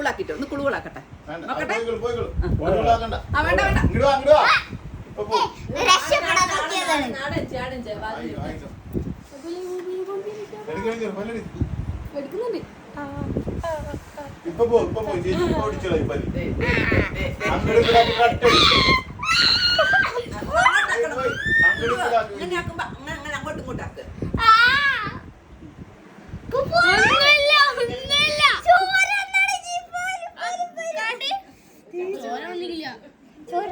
കുളുകുളാക്കിട്ടോ ഒന്ന് കുളുകുളാക്കട്ടെ നോക്കട്ടെ. ആ, വേണ്ട, വേണ്ട. ഇപ്പൊ പോ. എടുക്കുന്നുണ്ട് ഇപ്പൊ പോ, ഇപ്പൊ പോ. ചേച്ചി ഇപ്പൊ ഓടിച്ചോളാം പല്ല്. കട്ട് ചോര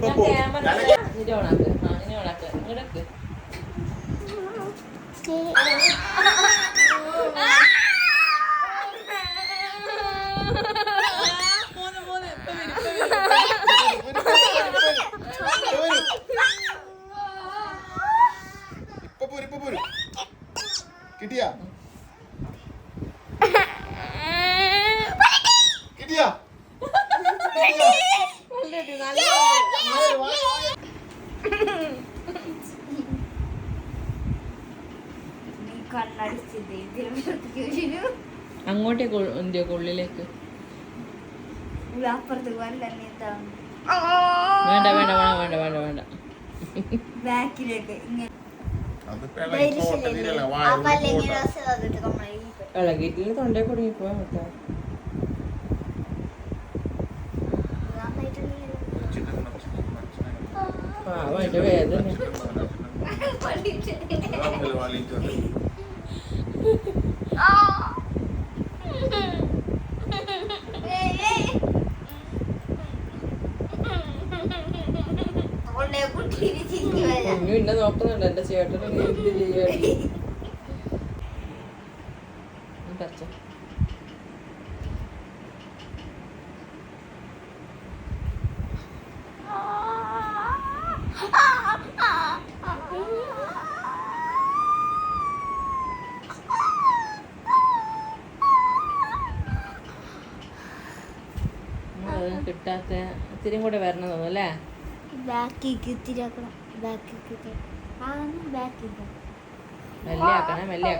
ഞാൻ പോ. ക്യാമറ ഞാനൊക്കെ- ഇനി ഓണാക്ക്. ഇനി ഓണാക്ക്. ഇങ്ങടക്ക് അങ്ങോട്ടേക്ക് എന്തിയോ ഉള്ളിലേക്ക് വേണ്ട വേണ്ട വേണ്ട വേണ്ട വേണ്ട വേണ്ട. ബാക്കിലേക്ക് ഇങ്ങനെ. അത് പിള്ളേർ ഇപ്പൊ ഓട്ടത്തിലല്ല, എന്നെ നോക്കുന്നുണ്ട്. എന്റെ ചേട്ടനും കിട്ടാത്ത ഇത്തിരി കൂടെ വരണം തോന്നുന്നു അല്ലേ? ബാക്കിക്ക് ഇത്തിരി ആക്കണം. മെല്ലെ മെല്ല മെല്ലെ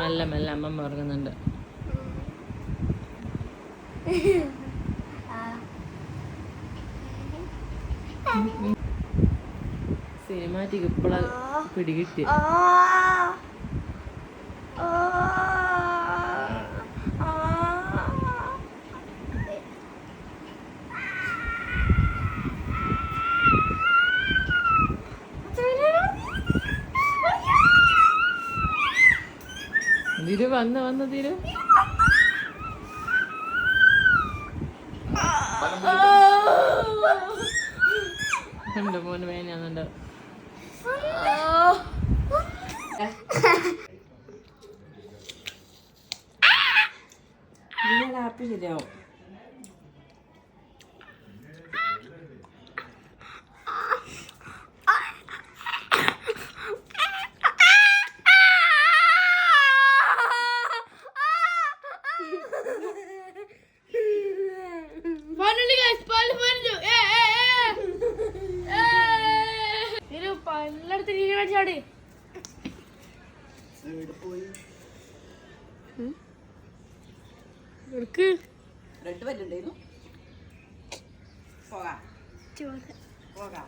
മെല്ലെ മെല്ലെ അമ്മ ഉറങ്ങുന്നുണ്ട്. സിനിമാറ്റിക് ഇപ്പോഴാ പിടികിട്ടി തിരു വന്ന് വന്ന് തിരു. ഉണ്ട് മോന് വേനയാന്നുണ്ട് Finally guys, പാൽ പറഞ്ഞു. ഏ, ഏ, ഏ. തിരു, എല്ലായിടത്തും ഇനി മേടിച്ചാടി. എടുക്ക്. രണ്ട് പല്ലുണ്ടായിരുന്നു പോകാം പോകാം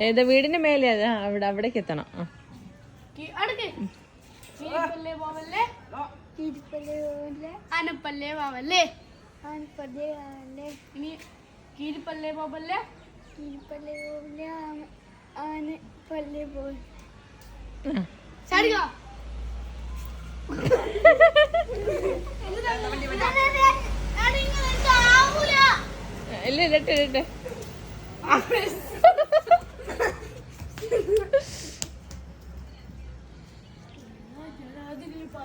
ഏതാ വീടിന്റെ മേലെ അതാ അവിടെ അവിടേക്ക് എത്തണം അടുക്ക്. പോവല്ലേ? ആനപ്പല്ലേ പോവല്ലേ? ഇനി കീരിപ്പല്ലേ പള്ളി പോയി ചാടിക്കോ? ആവൂല ഇല്ല ഇരട്ടെ ഇല്ലട്ടെ